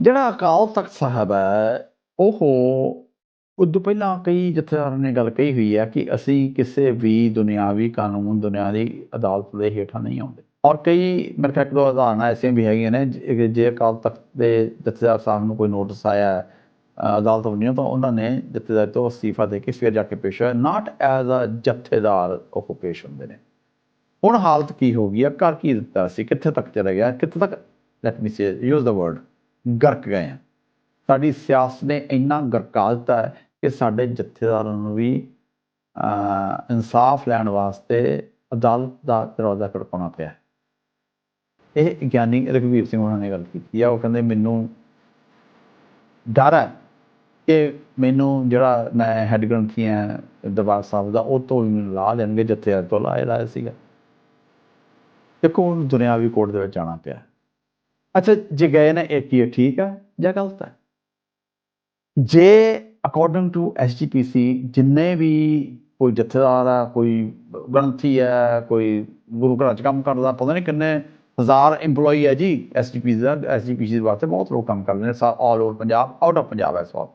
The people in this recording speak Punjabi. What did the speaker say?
ਜਿਹੜਾ ਅਕਾਲ ਤਖਤ ਸਾਹਿਬ ਹੈ, ਉਹ ਉਦੋਂ ਪਹਿਲਾਂ ਕਈ ਜਥੇਦਾਰਾਂ ਨੇ ਗੱਲ ਕਹੀ ਹੋਈ ਹੈ ਕਿ ਅਸੀਂ ਕਿਸੇ ਵੀ ਦੁਨਿਆਵੀ ਕਾਨੂੰਨ, ਦੁਨਿਆਵੀ ਅਦਾਲਤ ਦੇ ਹੇਠਾਂ ਨਹੀਂ ਆਉਂਦੇ। ਔਰ ਕਈ, ਮੇਰੇ ਖਿਆਲ ਇੱਕ ਦੋ ਉਦਾਹਰਨਾਂ ਐਸੀਆਂ ਵੀ ਹੈਗੀਆਂ ਨੇ, ਜੇ ਜੇ ਅਕਾਲ ਤਖਤ ਦੇ ਜਥੇਦਾਰ ਸਾਹਿਬ ਨੂੰ ਕੋਈ ਨੋਟਿਸ ਆਇਆ ਅਦਾਲਤ ਵੱਲੋਂ ਤਾਂ ਉਹਨਾਂ ਨੇ ਜਥੇਦਾਰ ਤੋਂ ਅਸਤੀਫਾ ਦੇ ਕੇ ਫਿਰ ਜਾ ਕੇ ਪੇਸ਼ ਹੋਇਆ। ਨਾਟ ਐਜ਼ ਅ ਜਥੇਦਾਰ ਉਹ ਪੇਸ਼ ਹੁੰਦੇ ਨੇ। ਹੁਣ ਹਾਲਤ ਕੀ ਹੋ ਗਈ ਆ ਕਰ ਕੀ ਦਿੱਤਾ ਸੀ? ਕਿੱਥੇ ਤੱਕ ਚਲਾ ਗਿਆ? ਕਿੱਥੇ ਤੱਕ? Let me say use the word ਗਰਕ ਗਏ ਆ। ਸਾਡੀ ਸਿਆਸਤ ਨੇ ਇੰਨਾ ਗਰਕਾ ਦਿੱਤਾ ਹੈ ਕਿ ਸਾਡੇ ਜਥੇਦਾਰਾਂ ਨੂੰ ਵੀ ਇਨਸਾਫ ਲੈਣ ਵਾਸਤੇ ਅਦਾਲਤ ਦਾ ਦਰਵਾਜ਼ਾ ਖੜਕਾਉਣਾ ਪਿਆ ਇਹ ਗਿਆਨੀ ਰਘਵੀਰ ਸਿੰਘ ਉਹਨਾਂ ਨੇ ਗੱਲ ਕੀਤੀ ਆ। ਉਹ ਕਹਿੰਦੇ, ਮੈਨੂੰ ਡਰ ਹੈ ਕਿ ਮੈਨੂੰ ਜਿਹੜਾ ਮੈਂ ਹੈੱਡ ਗ੍ਰੰਥੀ ਹਾਂ ਦਰਬਾਰ ਸਾਹਿਬ ਦਾ, ਉਹ ਤੋਂ ਵੀ ਮੈਨੂੰ ਲਾ ਲੈਣਗੇ ਜਥੇਦਾਰ ਤੋਂ ਲਾਇਆ ਲਾਇਆ ਸੀਗਾ। ਦੇਖੋ ਹੁਣ ਦੁਨਿਆਵੀ ਕੋਰਟ ਦੇ ਵਿੱਚ ਜਾਣਾ ਪਿਆ ਅੱਛਾ ਜੇ ਗਏ ਨੇ ਇਹ ਕੀ ਹੈ, ਠੀਕ ਹੈ ਜਾਂ ਗਲਤ ਹੈ ਜੇ ਅਕੋਰਡਿੰਗ ਟੂ ਐਸਜੀਪੀਸੀ ਜਿੰਨੇ ਵੀ ਕੋਈ ਜਥੇਦਾਰ ਹੈ ਕੋਈ ਗ੍ਰੰਥੀ ਹੈ ਕੋਈ ਗੁਰੂ ਘਰਾਂ 'ਚ ਕੰਮ ਕਰਦਾ ਪਤਾ ਨਹੀਂ ਕਿੰਨੇ ਹਜ਼ਾਰ EMPLOYE ਹੈ ਜੀ ਐਸਜੀਪੀਸੀ ਦਾ ਐਸਜੀਪੀਸੀ ਦੇ ਵਾਸਤੇ ਬਹੁਤ ਲੋਕ ਕੰਮ ਕਰਦੇ ਨੇ all over Punjab out of Punjab ਇਸ ਵਾਰ